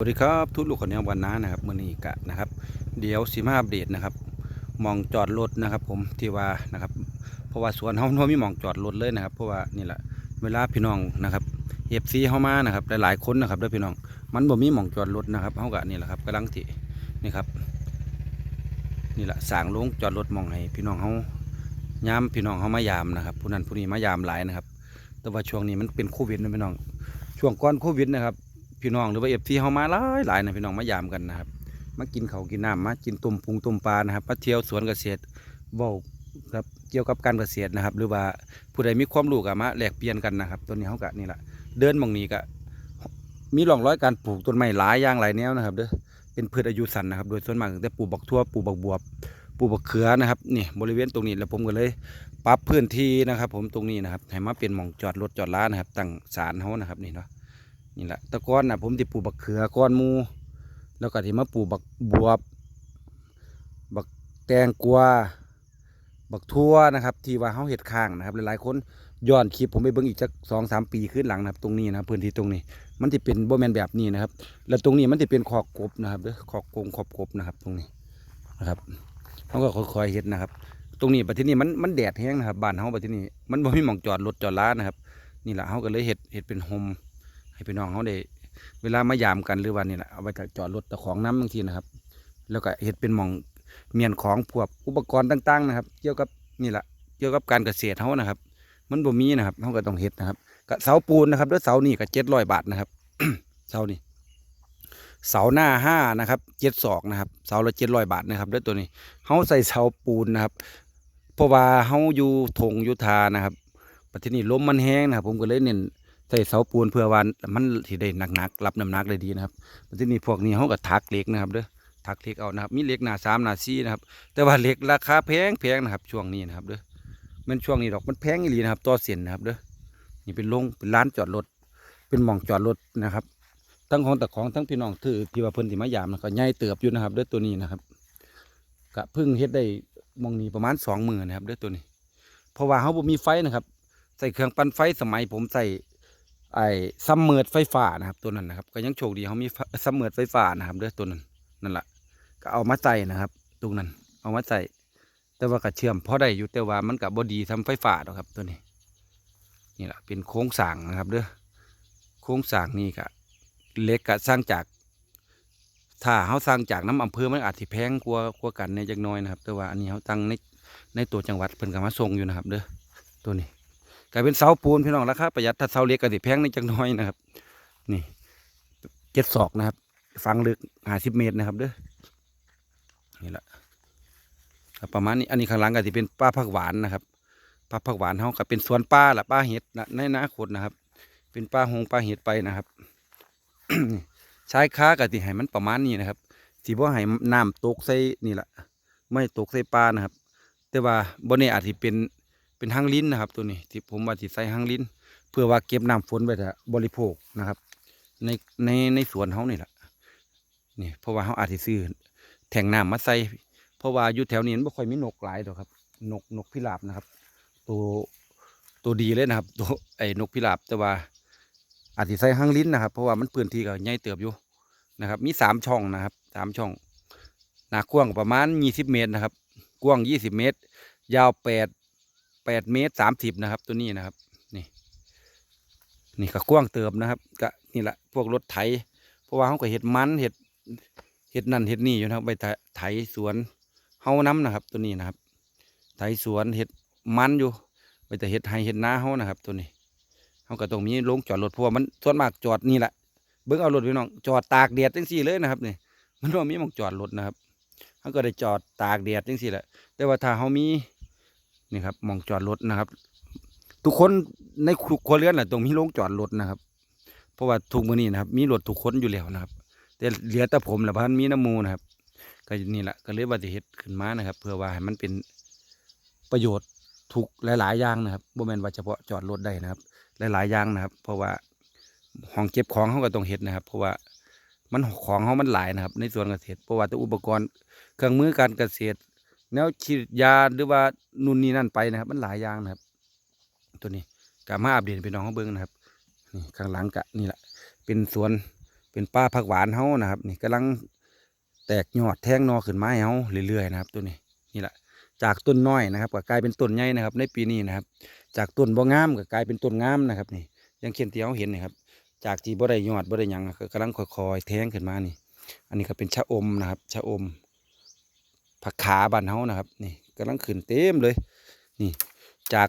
สวัสดีครับทุกลูกคนนี้วันน้านะครับมือนี้กะนะครับ เดี๋ยวสีมาอัปเดตนะครับมองจอดรถนะครับ ผมที่ว่านะครับ เพราะว่าสวนเฮาเฮามีมองจอดรถเลยนะครับ เพราะว่านี่แหละเวลาพี่น้องนะครับเอฟซีเฮามานะครับหลายๆคนนะครับเด้อพี่น้อง มันบ่มีมองจอดรถนะครับเฮากะนี่แหละครับกำลังที่นี่ครับ นี่แหละสางโรงจอดรถมองให้พี่น้องเฮายามพี่น้องเฮามายามนะครับผู้นั้นผู้นี้มายามหลายนะครับ แต่ว่าช่วงนี้มันเป็นโควิดนะพี่น้อง ช่วงก่อนโควิดนะครับ พี่น้องหรือว่าเอฟซีเฮามาหลายหลายนะพี่น้องมายามกันนะครับมากินเขากินน้ำมากินต้มปุงต้มปลานะครับมาเที่ยวสวนเกษตรเว้าครับเกี่ยวกับการเกษตรนะครับ หรือว่าผู้ใดมีความรู้ก็มาแลกเปลี่ยนกันนะครับตัวนี้เฮาก็นี่แหละเดินมองนี้ก็มีร่องร้อยการปลูกต้นไม้หลายอย่างหลายแนวนะครับเด้อเป็นพืชอายุสั้นนะครับ โดยส่วนมากตั้งแต่ปลูกบักทั่วปลูกบักบวบปลูกบักเขือนะครับนี่บริเวณตรงนี้แล้วผมก็เลยปรับพื้นที่นะครับ ผมตรงนี้นะครับให้มาเป็นหม่องจอดรถจอดร้านนะครับตั้งศาลเฮานะครับนี่เนาะ นี่แหละตะก้อนนะผมที่ปลูกบักเขือก้อนมู แล้วก็ที่มาปลูกบักบวบ บักแตงกวาบักทั่วนะครับ ที่ว่าเฮาเห็ดข้างนะครับ หลายๆคนย้อนคลิปผมไปเบิ่งอีกจักสองสามปีขึ้นหลังนะครับตรงนี้นะพื้นที่ตรงนี้ มันจะเป็นโบแมนแบบนี้นะครับ แล้วตรงนี้มันจะเป็นขอกกบนะครับเด้อขอกกงขอบกบนะครับ ตรงนี้นะครับเขาก็ค่อยๆเห็ดนะครับ ตรงนี้ปัจจุบันมันมันแดดแห้งนะครับบ้านเฮาปัจจุบันมันบ่มีหม่องจอดรถจอดล้านะครับ นี่แหละเฮาก็เลยเห็ดเห็ดเป็นโฮม ให้พี่น้องเขาได้ เวลามายามกันหรือว่านี่แหละเอาไปจอดรถตะของน้ำบางทีนะครับ แล้วก็เห็ดเป็นหมองเมียนของพวกอุปกรณ์ต่าง ๆ นะครับ เกี่ยวกับนี่แหละเกี่ยวกับการเกษตรเขานะครับ มันบ่มีนะครับเขาก็ต้องเห็ดนะครับกเสาปูนนะครับแล้วเสานี่ก็เจ็ดร้อยบาทนะครับเสานี่เสาหน้าห้านะครับเจ็ดศอกนะครับเสาละเจ็ดร้อยบาทนะครับแล้วตัวนี้เขาใส่เสาปูนนะครับเพราะว่าเขาอยู่ทงอยุทานะครับปัจจุบันลมมันแห้งนะครับ ผมก็เลยเน้น ใส่เสาปูนเพื่อว่ามันที่ได้หนักๆรับน้ำหนักได้ดีนะครับที่นี้พวกนี้เขาก็ทักเหล็กนะครับเด้อทักเหล็กเอานะครับ มีเหล็กหนาสามหนาสี่นะครับ แต่ว่าเหล็กราคาแพงแพงนะครับ ช่วงนี้นะครับเด้อมันช่วงนี้ดอกมันแพงอีหลีนะครับต่อเส้นนะครับเด้อนี่เป็นโรงเป็นร้านจอดรถเป็นหม่องจอดรถนะครับ ทั้งของแต่ของทั้งพี่น้องถือที่ว่าเพิ่นที่มายามนะก็ใหญ่เติบอยู่นะครับเด้อตัวนี้นะครับกะเพิ่งเฮ็ดได้มองนี้ประมาณสองหมื่นนะครับเด้อตัวนี้ เพราะว่าเขาบ่มีไฟนะครับ ใส่เครื่องปั่นไฟสมัยผมใส่ ไอ้ซัมเมอร์ไฟฟ้านะครับ ตัวนั้นนะครับ ก็ยังโชคดีเขามีซัมเมอร์ไฟฟ้านะครับเด้อตัวนั้นนั่นแหละก็เอามาใส่นะครับตรงนั้น เอามาใส่แต่ว่าก็เชื่อมพอได้อยู่แต่ว่ามันกับบอดีทำไฟฟ้าหรอกครับตัวนี้ นี่แหละเป็นโค้งสางนะครับเด้อโค้งสางนี่ก็เล็กก็สร้างจาก ถ้าเขาสร้างจากน้ำอำเภอมันอาจจะแพงกว่ากว่ากันในจักน้อยนะครับ แต่ว่าอันนี้เขาตั้งในในตัวจังหวัดเพิ่นก็มาส่งอยู่นะครับ เด้อตัวนี้ กลายเป็นเสาปูนพี่น้องราคาประหยัดถ้าเสาเล็กก็สิแพงในจังน้อยนะครับ นี่เจ็ดศอกนะครับ ฟังลึกห้าสิบเมตรนะครับเด้อนี่แหละประมาณนี้อันนี้ข้างหลังก็จะเป็นป้าผักหวานนะครับป้าผักหวานเขาก็เป็นสวนป้าละป้าเห็ดนะในนาขดนะครับ เป็นป้าหงป้าเห็ดไปนะครับใช้ค้าก็สิให้มันประมาณนี้นะครับสิบ่ให้น้ำตกใส่นี่แหละไม่ตกใส่ปลานะครับ แต่ว่าบนนี้อาจจะเป็น เป็นหางลิ้นนะครับ ตัวนี้ที่ผมว่าสิใส่หางลิ้น เพื่อว่าเก็บน้ำฝนไว้ถ้าบริโภคนะครับ ในในในสวนเขานี่แหละนี่เพราะว่าเขาอาจจะซื้อแทงน้ำมาใส่เพราะว่าอยู่แถวนี้มันไม่ค่อยมีนกหลายดอกครับนกนกพิราบนะครับ ตัวตัวดีเลยนะครับ ตัวไอ้นกพิราบแต่ว่าอาจจะใส่หางลิ้นนะครับ เพราะว่ามันพื้นที่ก็ใหญ่เติบอยู่นะครับ มีสามช่องนะครับสามช่องหนากว้างประมาณยี่สิบเมตรนะครับ กว้างยี่สิบเมตร ยาวแปด แปดเมตรสามสิบนะครับ ตัวนี้นะครับ นี่ นี่ก็กว้างเติมนะครับก็นี่แหละพวกรถไถ เพราะว่าเขาก็เห็ดมันเห็ดเห็ดนั่นเห็ดนี่อยู่นะครับไปไถสวนเฮาน้ำนะครับ ตัวนี้นะครับ ไถสวนเห็ดมันอยู่ไปแต่เห็ดไฮเห็ดนาเฮานะครับ ตัวนี้เขาก็ต้องมีโรงจอดรถเพราะว่ามันส่วนมากจอดนี่แหละเบิ้งเอารถพี่น้องจอดตากแดดจังสี่เลยนะครับนี่มันว่ามีหมองจอดรถนะครับเขาก็ได้จอดตากแดดจังสี่แหละแต่ว่าถ้าเขามี นี่ครับมองจอดรถนะครับ ทุกคนในครัวเรือนแหละต้องมีโรงจอดรถนะครับ เพราะว่าทุกมือนี้นะครับ มีรถทุกคนอยู่แล้วนะครับ แต่เหลือแต่ผมแหละพันมีน้ำมูนะครับ ก็นี่แหละก็เลยว่าจะเฮ็ดขึ้นมานะครับ เพื่อว่าให้มันเป็นประโยชน์ทุกหลาย ๆ อย่างนะครับบ่แม่นว่าเฉพาะจอดรถได้นะครับ หลาย ๆ อย่างนะครับ เพราะว่าห้องเก็บของเขาก็ต้องเฮ็ดนะครับ เพราะว่ามันของเขามันหลายนะครับ ในส่วนเกษตรเพราะว่าแต่อุปกรณ์เครื่องมือการเกษตร แนวฉีดยาหรือว่านู่นนี่นั่นไปนะครับ มันหลายอย่างนะครับ ตัวนี้กามาอัปเดตเป็นน้องเขาเบิ้งนะครับนี่ข้างหลังกะนี่แหละเป็นสวนเป็นป้าผักหวานเฮานะครับ นี่กำลังแตกยอดแทงนอขึ้นไม้เฮาเรื่อยๆนะครับ ตัวนี้นี่แหละจากต้นน้อยนะครับก็กลายเป็นต้นใหญ่นะครับ ในปีนี้นะครับ จากต้นบ่งามก็กลายเป็นต้นงามนะครับ นี่ยังเขียนที่เฮาเห็นนี่ครับ จากที่บ่ได้ยอดบ่ได้ยังก็กำลังค่อยๆแทงขึ้นมานี่ อันนี้ก็เป็นชะอมนะครับชะอม ผักขาบานเฮานะครับ นี่กำลังขึ้นเต็มเลย นี่ จาก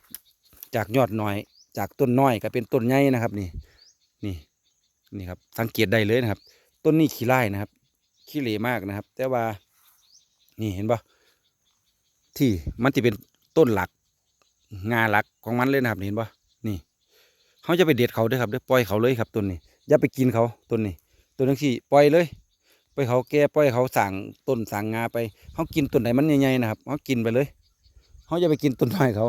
จากยอดน้อย จากต้นน้อยก็เป็นต้นใหญ่นะครับ นี่ นี่นี่ครับ สังเกตได้เลยนะครับ ต้นนี้ขี้ไล่นะครับขี้เหร่มากนะครับ แต่ว่า นี่เห็นปะที่มันจะเป็นต้นหลัก งาหลักของมันเลยนะครับเห็นปะนี่เขาจะไปเด็ดเขาด้วยครับเด้อปล่อยเขาเลยครับต้นนี้อย่าไปกินเขาต้นนี้ต้นนี้ปล่อยเลย ล่อยเขาแก่ปล่อยเขาสั่งต้นสั่งงาไปเขากินต้นไหนมันใหญ่ๆนะครับเขากินไปเลยเขาจะไปกินต้นน้อยเขา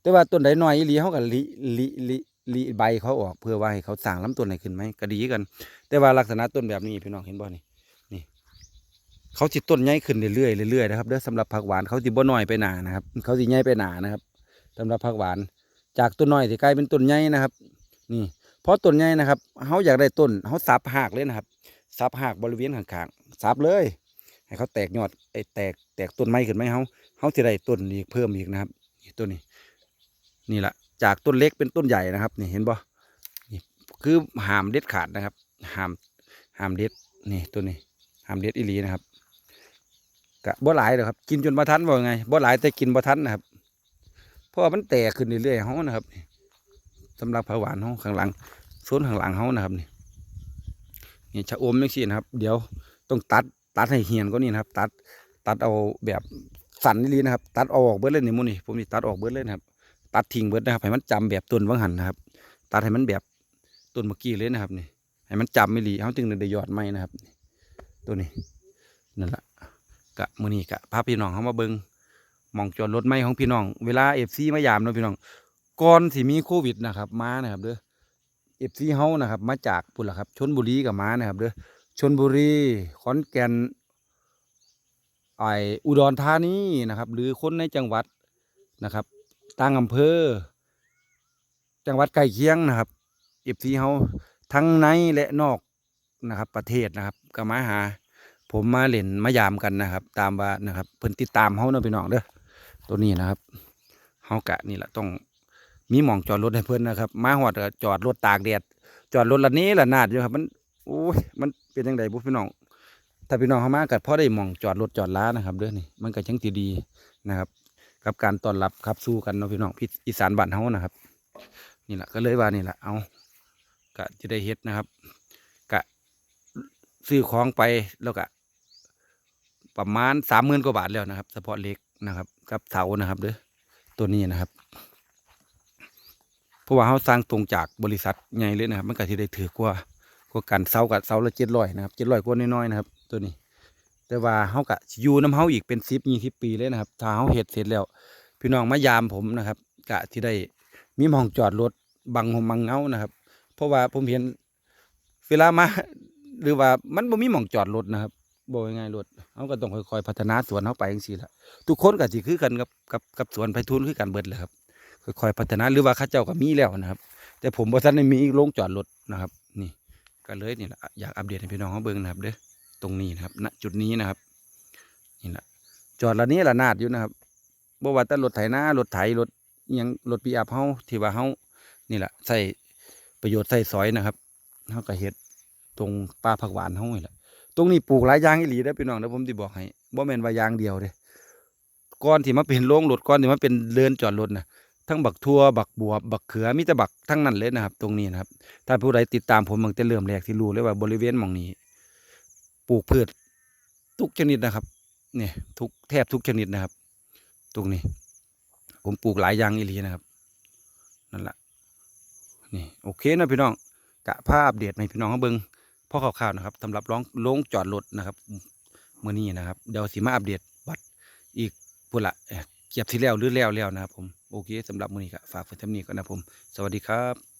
แต่ว่าต้นไหนน้อยอีหลีเขาก็ลิลิลิลิใบเขาออกเพื่อว่าให้เขาสั่งลำต้นไหนขึ้นไหมก็ดีกัน แต่ว่าลักษณะต้นแบบนี้พี่น้องเห็นบ่นี่นี่ เขาสิต้นใหญ่ขึ้นเรื่อยๆเรื่อยๆนะครับเด้อสำหรับผักหวานเขาสิบ่น้อยไปหนานะครับ เขาสิใหญ่ไปหนานะครับสำหรับผักหวาน จากต้นน้อยสิกลายเป็นต้นใหญ่นะครับ นี่เพราะต้นใหญ่นะครับเขาอยากได้ต้นเขาสับหากเลยนะครับ สับหากบริเวณข้างๆสับเลย ให้เขาแตกยอดไอ้แตกแตกต้นไม้ขึ้นไหมเขาเขาสิได้ต้นอีกเพิ่มอีกนะครับนี่ต้นนี้ นี่แหละจากต้นเล็กเป็นต้นใหญ่นะครับ นี่เห็นบ่นี่คือหามเด็ดขาดนะครับ หามหามเด็ดนี่ต้นนี้หามเด็ดอีหลีนะครับกะบ่หลายหรอกครับ กินจนบ่ทันว่าไงบ่หลายแต่กินบ่ทันนะครับเพราะมันแตกขึ้นเรื่อยๆเฮานะครับสำหรับผักหวานเฮาข้างหลังโซนข้างหลังเฮานะครับนี่ นี่ชะอมจังซี่นะครับ เดี๋ยวต้องตัดตัดให้เหียนก็นี่นะครับ ตัดตัดเอาแบบสันนี่นะครับ ตัดออกเบิดเลยนี่มูนี่ผมนี่ตัดออกเบิดเลยนะครับ ตัดทิ้งเบิดนะครับให้มันจำแบบต้นวังหันนะครับ ตัดให้มันแบบต้นเมื่อกี้เลยนะครับนี่ให้มันจำไม่หลีเขาจึงได้ยอดไม้นะครับ ตัวนี้นั่นแหละกะมือนี้กะพาพี่น้องเขามาเบิงมองจอดรถไม้ของพี่น้อง เวลาเอฟซีมายามเนาะพี่น้องก่อนสิมีโควิดนะครับ มานะครับเด้อ เอฟซีเฮานะครับ มาจากพุ่นละครับชนบุรีกับมานะครับเด้อชนบุรีขอนแก่นไออุดรธานีนะครับ หรือคนในจังหวัดนะครับต่างอำเภอ จังหวัดใกล้เคียงนะครับเอฟซีเฮาทั้งในและนอกนะครับ ประเทศนะครับก็มาหา ผมมาเล่นมายามกันนะครับ ตามว่านะครับ เพิ่นติดตามเฮาเนาะพี่น้องเด้อตัวนี้นะครับเฮากะนี่แหละต้อง มีหมองจอดรถให้เพิ่อนนะครับมาฮอดก็จอดรถตากแดดจอดรถละนี้ละนาดอยู่ครับ มันโอ้ยมันเป็นจังไดบุพี่น้องถ้าพี่น้องเข้ามาก็พอได้หมองจอดรถจอดล้านะครับเด้อนี่มันก็จังสิดีนะครับกับการต้อนรับครับสู้กันเนาะพี่น้องพี่อีสานบ้านเฮานะครับ นี่แหละก็เลยว่านี่แหละเอากะจะได้เฮ็ดนะครับกะซื้อของไปแล้วกะประมาณสามหมื่นกว่าบาทแล้วนะครับเฉพาะเล็กนะครับ กับเสานะครับเด้อตัวนี้นะครับ เพราะว่าเขาสร้างตรงจากบริษัทใหญ่เลยนะครับ มันก็ที่ได้ถือกว่ากว่ากันเสากับเสาละเจ็ดร้อยนะครับเจ็ดร้อยกว่าน้อยๆนะครับ ตัวนี้ แต่ว่าเขากะอยู่น้ำเขาอีกเป็นสิบยี่สิบปีเลยนะครับถ้าเขาเฮ็ดเสร็จแล้ว พี่น้องมายามผมนะครับกะที่ได้มีหมองจอดรถบังหมบังเงานะครับ เพราะว่าผมเห็นเวลามาหรือว่ามันบ่มีหมองจอดรถนะครับบอกง่ายๆรถเขาก็ต้องค่อยๆพัฒนาสวนเขาไปจังซี่ละทุกคนก็สิคือกันกับกับกับสวนไผทุนคือกันเบิดเลยครับ ค่อยๆพัฒนาหรือว่าข้าเจ้าก็มีแล้วนะครับ แต่ผมบ่ทันได้มีโรงจอดรถนะครับ นี่ก็เลยนี่แหละอยากอัปเดตให้พี่น้องเขาเบิ่งนะครับเด้อตรงนี้นะครับ ณจุดนี้นะครับนี่แหละจอดละนี้ละนาดอยู่นะครับบ่ว่าแต่รถไถนารถไถรถยังรถปีอัพเฮาที่ว่าเฮานี่แหละใส่ประโยชน์ใส่สอยนะครับเฮาก็เฮ็ดตรงป่าผักหวานเฮานี่แหละตรงนี้ปลูกหลายอย่างอีหลีเด้พี่น้องเด้อผมสิบอกให้บ่แม่นว่ายางเดียวเด้ก่อนที่มาเป็นโรงรถก่อนที่มาเป็นเรือนจอดรถนะ ทั้งบักทั่วบักบวบบักเขือมีแต่บักทั้งนั้นเลยนะครับ ตรงนี้นะครับ ถ้าผู้ใดติดตามผมตั้งแต่เริ่มแรกที่รู้เลยว่าบริเวณมองนี้ ปลูกพืชทุกชนิดนะครับเนี่ยทุกแทบทุกชนิดนะครับ ตรงนี้ ผมปลูกหลายอย่างอีหลีนะครับนั่นแหละนี่โอเคนะพี่น้องกะภาพเดตให้พี่น้องเขาเบิ้งพ่อข่าวๆนะครับสำหรับร้องลงจอดรถนะครับเมื่อนี้นะครับเดี๋ยวสิมาอัปเดตวัดอีกพุ่นละเอ่อเกียบที่แล้วหรือแล้วแล้วนะครับผม โอเคสำหรับมื้อนี้ก็ฝากไว้เท่านี้ก่อนนะผม สวัสดีครับ